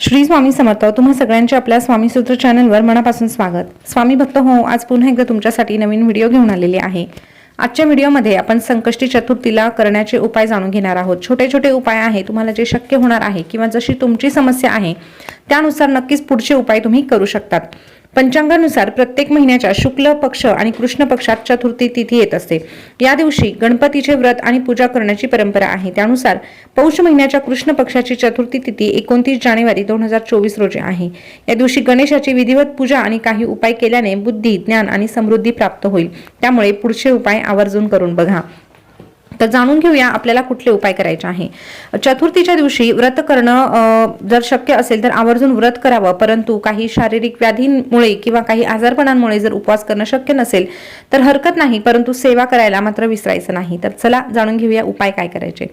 श्री स्वामी समर्थ तुम्हा सगळ्यांचे आपल्या स्वामी सूत्र चॅनलवर मनापासून स्वागत. स्वामी भक्त हो आज पुन्हा एकदा तुमच्यासाठी नवीन व्हिडिओ घेऊन आलेले आहे. आजच्या व्हिडिओमध्ये आपण संकष्टी चतुर्थीला करण्याचे उपाय जाणून घेणार आहोत. छोटे छोटे उपाय आहे तुम्हाला जे शक्य होणार आहे किंवा जशी तुमची समस्या आहे त्यानुसार नक्कीच पुढचे उपाय तुम्ही करू शकतात. पंचांगानुसार प्रत्येक महिन्याच्या शुक्ल पक्ष आणि कृष्ण पक्षात चतुर्थी तिथी येत असते. या दिवशी गणपतीचे व्रत आणि पूजा करण्याची परंपरा आहे. त्यानुसार पौष महिन्याच्या कृष्ण पक्षाची चतुर्थी तिथी एकोणतीस जानेवारी दोन हजार चोवीस रोजी आहे. या दिवशी गणेशाची विधिवत पूजा आणि काही उपाय केल्याने बुद्धी ज्ञान आणि समृद्धी प्राप्त होईल. त्यामुळे पुढचे उपाय आवर्जून करून बघा. तर जाणून घेऊया आपल्याला कुठले उपाय करायचे आहे. चतुर्थीच्या दिवशी व्रत करणं जर शक्य असेल तर आवर्जून व्रत करावं. परंतु काही शारीरिक व्याधींमुळे किंवा काही आजारपणांमुळे जर उपवास करणं शक्य नसेल तर हरकत नाही. परंतु सेवा करायला मात्र विसरायचं नाही. तर चला जाणून घेऊया उपाय काय करायचे.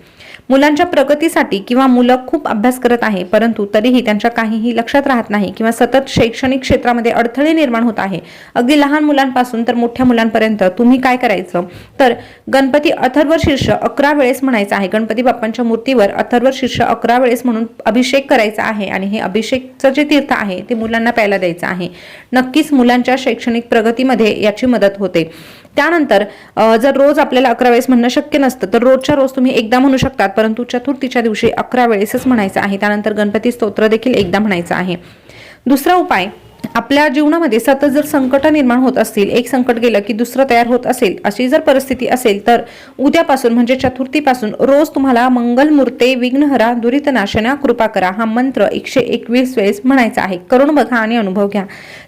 मुलांच्या प्रगतीसाठी किंवा मुलं खूप अभ्यास करत आहे परंतु तरीही त्यांच्या काहीही लक्षात राहत नाही किंवा सतत शैक्षणिक क्षेत्रामध्ये अडथळे निर्माण होत आहे. अगदी लहान मुलांपासून तर मोठ्या मुलांपर्यंत तुम्ही काय करायचं? तर गणपती अथर्व शीर्ष अकरा वेळेस म्हणायचं आहे. गणपती बाप्पांच्या मूर्तीवर अथर्व शीर्ष अकरा वेळेस म्हणून अभिषेक करायचा आहे आणि हे अभिषेकचं जे तीर्थ आहे ते मुलांना प्यायला द्यायचं आहे. नक्कीच मुलांच्या शैक्षणिक प्रगतीमध्ये याची मदत होते. त्यानंतर जर रोज आपल्याला अकरा वेळेस म्हणणं शक्य नसतं तर रोजच्या रोज तुम्ही एकदा म्हणू शकतात परंतु चतुर्थीच्या दिवशी अकरा वेळेसच म्हणायचं आहे. त्यानंतर गणपती स्तोत्र देखील एकदा म्हणायचं आहे. दुसरा उपाय आपल्या जीवनामध्ये सतत जर संकट निर्माण होत असतील एक संकट गेलं की दुसरं तयार होत असेल अशी जर परिस्थिती असेल तर उद्यापासून म्हणजे चतुर्थीपासून रोज तुम्हाला मंगलमूर्ते विघ्नहरा दुरितनाशना कृपा करा हा मंत्र एकशे एकवीस वेळेस म्हणायचा आहे. करून बघा आणि अनुभव घ्या.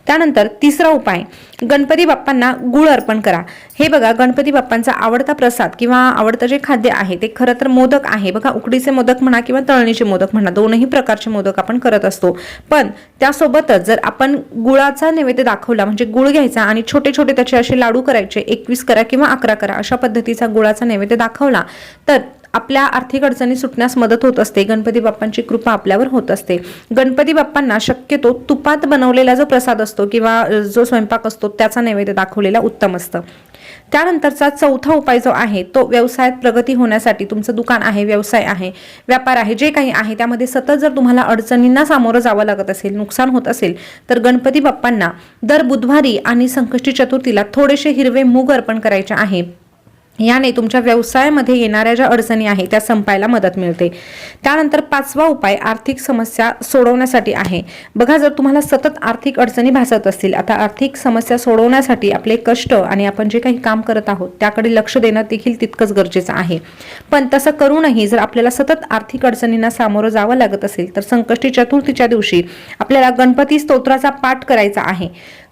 त्यानंतर तिसरा उपाय गणपती बाप्पांना गुळ अर्पण करा. हे बघा गणपती बाप्पांचा आवडता प्रसाद किंवा आवडतं जे खाद्य आहे ते खरं तर मोदक आहे. बघा उकडीचे मोदक म्हणा किंवा तळणीचे मोदक म्हणा दोनही प्रकारचे मोदक आपण करत असतो. पण त्यासोबतच जर आपण गुळाचा नैवेद्य दाखवला म्हणजे गुळ घ्यायचा आणि छोटे छोटे त्याचे असे लाडू करायचे एकवीस करा किंवा अकरा करा अशा पद्धतीचा गुळाचा नैवेद्य दाखवला तर आपल्या आर्थिक अडचणी सुटण्यास मदत होत असते. गणपती बाप्पांची कृपा आपल्यावर होत असते. गणपती बाप्पांना शक्यतो तुपात बनवलेला जो प्रसाद असतो किंवा जो स्वयंपाक असतो त्याचा नैवेद्य दाखवलेला उत्तम असतं. त्यानंतरचा चौथा उपाय जो आहे तो व्यवसायात प्रगती होण्यासाठी तुमचं दुकान आहे व्यवसाय आहे व्यापार आहे जे काही आहे त्यामध्ये सतत जर तुम्हाला अडचणींना सामोरं जावं लागत असेल नुकसान होत असेल तर गणपती बाप्पांना दर बुधवारी आणि संकष्टी चतुर्थीला थोडेसे हिरवे मूग अर्पण करायचे आहे. याने तुमच्या व्यवसायामध्ये येणाऱ्या ज्या अडचणी आहेत त्या संपायला मदत मिळते. त्यानंतर पाचवा उपाय आर्थिक समस्या सोडवण्यासाठी आहे. बघा जर तुम्हाला सतत आर्थिक अडचणी भासत असतील आता आर्थिक समस्या सोडवण्यासाठी आपले कष्ट आणि आपण जे काही काम करत आहोत त्याकडे लक्ष देणं देखील तितकंच गरजेचं आहे. पण तसं करूनही जर आपल्याला सतत आर्थिक अडचणींना सामोरं जावं लागत असेल तर संकष्टी चतुर्थीच्या दिवशी आपल्याला गणपती स्तोत्राचा पाठ करायचा आहे.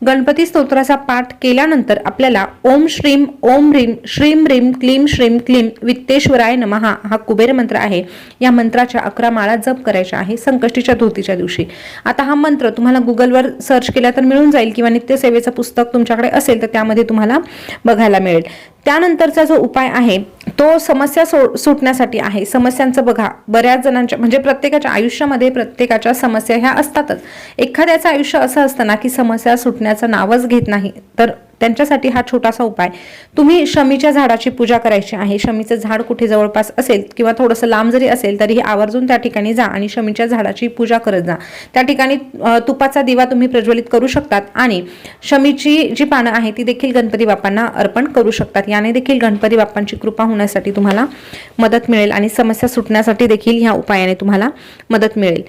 गणपती स्तोत्राचा पाठ केल्यानंतर आपल्याला ओम श्रीम ओम ह्रीम श्रीम श्रीम क्लीम श्रीम क्लीम वित्तेश्वराय नमहा हा कुबेर मंत्र आहे. या मंत्राच्या अकरा माळा जप करायच्या आहे संकष्टीच्या धोतीच्या दिवशी. आता हा मंत्र तुम्हाला गुगलवर सर्च केला तर मिळून जाईल किंवा नित्यसेवेचं पुस्तक तुमच्याकडे असेल तर त्यामध्ये तुम्हाला बघायला मिळेल. त्यानंतरचा जो उपाय आहे तो समस्या सो सुटण्यासाठी आहे. समस्यांचं बघा. बऱ्याच जणांच्या म्हणजे प्रत्येकाच्या आयुष्यामध्ये प्रत्येकाच्या समस्या ह्या असतातच. एखाद्याचं आयुष्य असं असतं ना की समस्या सुटण्याचं नावच घेत नाही. तर त्यांच्यासाठी हा छोटासा उपाय. तुम्ही शमीच्या झाडाची पूजा करायची आहे. शमीचं झाड कुठे जवळपास असेल किंवा थोडंसं लांब जरी असेल तरीही आवर्जून त्या ठिकाणी जा आणि शमीच्या झाडाची पूजा करत जा. त्या ठिकाणी तुपाचा दिवा तुम्ही प्रज्वलित करू शकतात आणि शमीची जी पानं आहे ती देखील गणपती बाप्पांना अर्पण करू शकतात. याने देखील गणपती बाप्पांची कृपा होण्यासाठी तुम्हाला मदत मिळेल आणि समस्या सुटण्यासाठी देखील ह्या उपायाने तुम्हाला मदत मिळेल.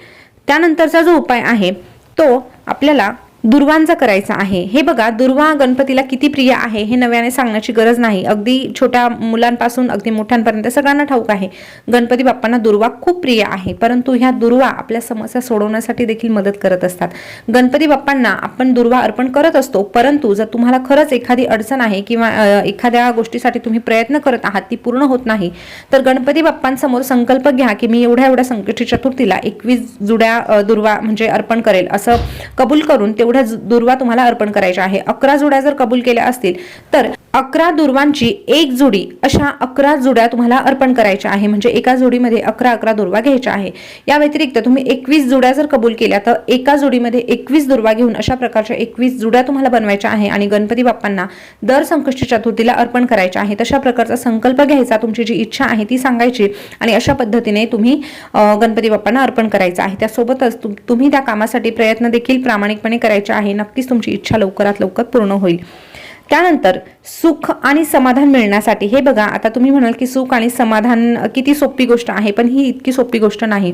त्यानंतरचा जो उपाय आहे तो आपल्याला दुर्वांचा करायचा आहे. हे बघा दुर्वा गणपतीला किती प्रिय आहे हे नव्याने सांगण्याची गरज नाही. अगदी छोट्या मुलांपासून अगदी मोठ्यांपर्यंत सगळ्यांना ठाऊक आहे. गणपती बाप्पांना दुर्वा खूप प्रिय आहे परंतु ह्या दुर्वा आपल्या समस्या सोडवण्यासाठी देखील मदत करत असतात. गणपती बाप्पांना आपण दुर्वा अर्पण करत असतो परंतु जर तुम्हाला खरंच एखादी अडचण आहे किंवा एखाद्या गोष्टीसाठी तुम्ही प्रयत्न करत आहात ती पूर्ण होत नाही तर गणपती बाप्पांसमोर संकल्प घ्या की मी एवढ्या एवढ्या संकटी चतुर्थीला एकवीस जुड्या दुर्वा म्हणजे अर्पण करेल असं कबूल करून तेवढं एवढ्या दुर्वा तुम्हाला अर्पण करायच्या आहे. अकरा जुड्या जर कबूल केल्या असतील तर अकरा दुर्वांची एक जोडी अशा अकरा जुड्या तुम्हाला अर्पण करायच्या आहे. म्हणजे एका जोडीमध्ये अकरा अकरा दुर्वा घ्यायच्या आहे. या व्यतिरिक्त तुम्ही एकवीस जुड्या जर कबूल केल्या तर एका जोडीमध्ये एकवीस दुर्वा घेऊन अशा प्रकारच्या एकवीस जुड्या तुम्हाला बनवायच्या आहे आणि गणपती बाप्पांना दर संकष्टी चतुर्थीला अर्पण करायच्या आहे. तशा प्रकारचा संकल्प घ्यायचा तुमची जी इच्छा आहे ती सांगायची आणि अशा पद्धतीने तुम्ही गणपती बाप्पांना अर्पण करायचं आहे. त्यासोबतच तुम्ही त्या कामासाठी प्रयत्न देखील प्रामाणिकपणे करायचे आहे नक्कीच तुमची इच्छा लवकरात लवकर पूर्ण होईल. त्यानंतर सुख आणि समाधान मिळण्यासाठी हे बघा आता तुम्ही म्हणाल की सुख आणि समाधान किती सोपी गोष्ट आहे पण ही इतकी सोपी गोष्ट नाही.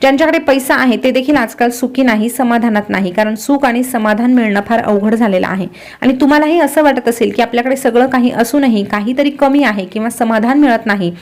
ज्यांच्याकडे पैसा आहे ते देखील आजकाल सुखी नाही समाधानात नाही कारण सुख आणि समाधान मिळणं फार अवघड झालेलं आहे. आणि तुम्हालाही असं वाटत असेल की आपल्याकडे सगळं काही असूनही काहीतरी कमी आहे किंवा समाधान मिळत नाही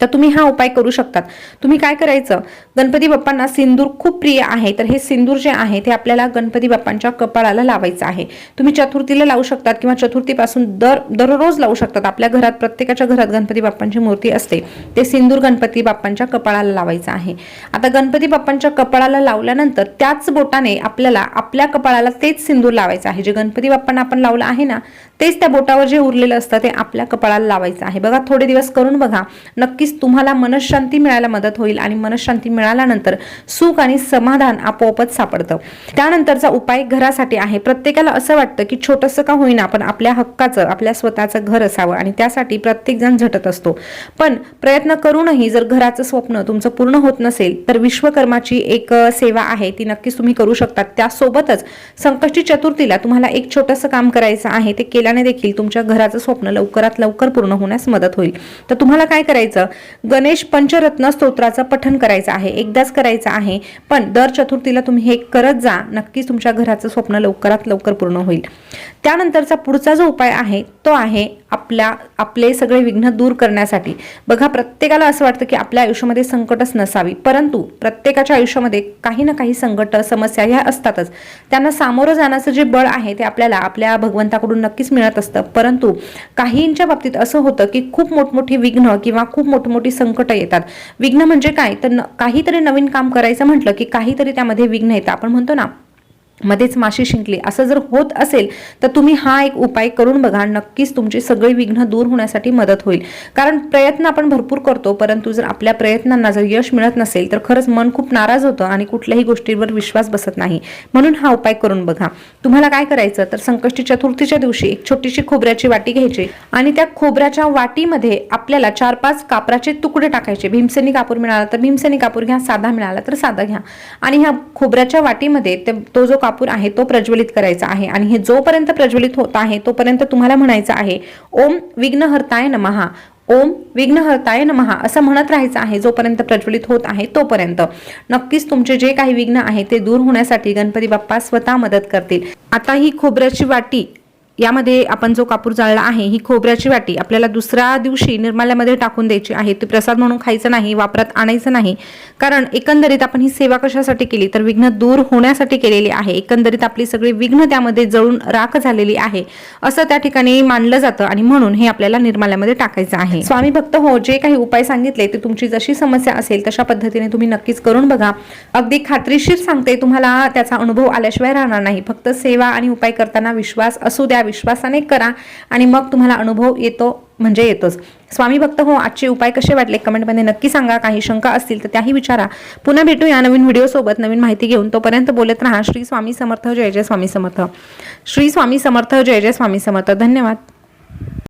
तर तुम्ही हा उपाय करू शकतात. तुम्ही काय करायचं? गणपती बाप्पांना सिंदूर खूप प्रिय आहे. तर हे सिंदूर जे आहे ते आपल्याला गणपती बाप्पांच्या कपाळाला लावायचं आहे. तुम्ही चतुर्थीला लावू शकतात किंवा चतुर्थीपासून दर दररोज लावू शकतात. आपल्या घरात प्रत्येकाच्या घरात गणपती बाप्पांची मूर्ती असते. ते सिंदूर गणपती बाप्पांच्या कपाळाला लावायचं आहे. आता गणपती बाप्पांच्या कपाळाला लावल्यानंतर त्याच बोटाने आपल्याला आपल्या कपाळाला तेच सिंदूर लावायचं आहे. जे गणपती बाप्पांना आपण लावलं आहे ना तेच त्या बोटावर जे उरलेलं असतं ते आपल्या कपाळाला लावायचं आहे. बघा थोडे दिवस करून बघा. नक्कीच तुम्हाला मनशांती मिळायला मदत होईल आणि मनशांती मिळाल्यानंतर सुख आणि समाधान आपोआपच सापडतं. त्यानंतरचा उपाय घरासाठी आहे. प्रत्येकाला असं वाटतं की छोटंसं का होईना पण आपल्या हक्काचं आपल्या स्वतःचं घर असावं आणि त्यासाठी प्रत्येक जण झटत असतो. पण प्रयत्न करूनही जर घराचं स्वप्न तुमचं पूर्ण होत नसेल तर विश्वकर्माची एक सेवा आहे. ती नक्कीच तुम्ही करू शकता. त्यासोबतच संकष्टी चतुर्थीला तुम्हाला एक छोटंसं काम करायचं आहे. ते केल्याने देखील तुमच्या घराचं स्वप्न लवकरात लवकर पूर्ण होण्यास मदत होईल. तर तुम्हाला काय करायचं? गणेश पंचरत्न स्तोत्राचं पठण करायचं आहे एकदाच करायचं आहे पण दर चतुर्थीला तुम्ही हे करत जा नक्कीच तुमच्या घराचं स्वप्न लवकरात लवकर पूर्ण होईल. त्यानंतरचा पुढचा जो उपाय आहे तो आहे आपल्या आपले सगळे विघ्न दूर करण्यासाठी. बघा प्रत्येकाला असं वाटतं की आपल्या आयुष्यामध्ये संकटच नसावी परंतु प्रत्येकाच्या आयुष्यामध्ये काही ना काही संकट समस्या ह्या असतातच. त्यांना सामोरं जाण्याचं जे बळ आहे ते आपल्याला आपल्या भगवंताकडून नक्कीच मिळत असतं. परंतु काहींच्या बाबतीत असं होतं की खूप मोठमोठी विघ्न किंवा खूप मोठमोठी संकट येतात. विघ्न म्हणजे काय? तर काहीतरी नवीन काम करायचं म्हटलं की काहीतरी त्यामध्ये विघ्न येतं. आपण म्हणतो ना मध्येच माशी शिंकली. असं जर होत असेल तर तुम्ही हा एक उपाय करून बघा. नक्कीच तुमचे सगळे विघ्न दूर होण्यासाठी मदत होईल. कारण प्रयत्न आपण भरपूर करतो परंतु जर आपल्या प्रयत्नांना जर यश मिळत नसेल तर खरंच मन खूप नाराज होतं आणि कुठल्याही गोष्टीवर विश्वास बसत नाही. म्हणून हा उपाय करून बघा. तुम्हाला काय करायचं? तर संकष्टी चतुर्थीच्या दिवशी एक छोटीशी खोबऱ्याची वाटी घ्यायची आणि त्या खोबऱ्याच्या वाटीमध्ये आपल्याला चार पाच कापराचे तुकडे टाकायचे. भीमसेनी कापूर मिळाला तर भीमसेनी कापूर घ्या साधा मिळाला तर साधा घ्या. आणि ह्या खोबऱ्याच्या वाटीमध्ये तो जो कापूर आहे तो प्रज्वलित करायचा आहे. आणि हे जोपर्यंत प्रज्वलित होत आहे तोपर्यंत तुम्हाला म्हणायचं आहे ओम विघ्नहर्ताय नमहा ओम विघ्नहर्ताय नमहा असं म्हणत राहायचं आहे जोपर्यंत प्रज्वलित होत आहे तोपर्यंत. नक्कीच तुमचे जे काही विघ्न आहे ते दूर होण्यासाठी गणपती बाप्पा स्वतः मदत करतील. आता ही खोबऱ्याची वाटी यामध्ये आपण जो कापूर जाळला आहे ही खोबऱ्याची वाटी आपल्याला दुसऱ्या दिवशी निर्माल्यामध्ये टाकून द्यायची आहे. ते प्रसाद म्हणून खायचं नाही वापरात आणायचं नाही. कारण एकंदरीत आपण ही सेवा कशासाठी केली? तर विघ्न दूर होण्यासाठी केलेली आहे. एकंदरीत आपली सगळी विघ्न त्यामध्ये जळून राख झालेली आहे. असं त्या ठिकाणी मानलं जातं आणि म्हणून हे आपल्याला निर्माल्यामध्ये टाकायचं आहे. स्वामी भक्त हो जे काही उपाय सांगितले ते तुमची जशी समस्या असेल तशा पद्धतीने तुम्ही नक्कीच करून बघा. अगदी खात्रीशीर सांगते तुम्हाला त्याचा अनुभव आल्याशिवाय राहणार नाही. फक्त सेवा आणि उपाय करताना विश्वास असू द्या विश्वासाने करा आणि मग तुम्हाला अनुभव येतो म्हणजे येतोच. स्वामी भक्त हो आजचे उपाय कसे वाटले? कमेंटमध्ये नक्की सांगा. काही शंका असतील तर त्याही विचारा. पुन्हा भेटू या नवीन व्हिडिओसोबत नवीन माहिती घेऊन तोपर्यंत बोलत राहा. श्री स्वामी समर्थ. जय जय स्वामी समर्थ. श्री स्वामी समर्थ. जय जय स्वामी समर्थ. धन्यवाद.